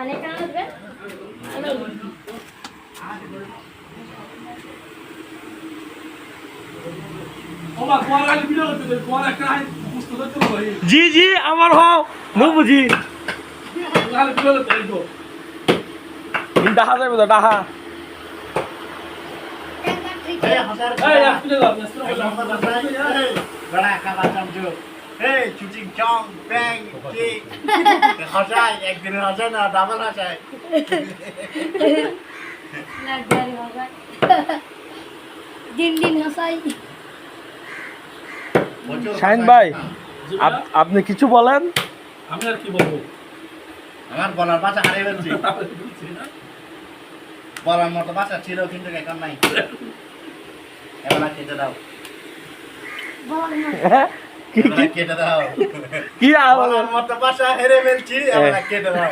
কেন তো ভাই জি জি আমার হ নু বুঝি ডাহা যাবে তো ডাহা এই Bड़ा কাবা চামচু এই চুচিং চং ব্যাং কি? হাসায় একদিন হাসায় না ডাবল হাসায়। দিন দিন হাসাই শাহিন ভাই আপনি কিছু বলেন? আমি আর কি বলব? আমার বলার বাসা হারিয়ে ফেলছি। বলার মতো বাসা ছিল কিন্তু এখন নাই। এবার কেটে দাও। হ্যাঁ? কি কেটে দাও। কি আমার মতো বাসা হেরে ফেলছি আমরা কেটে দাও।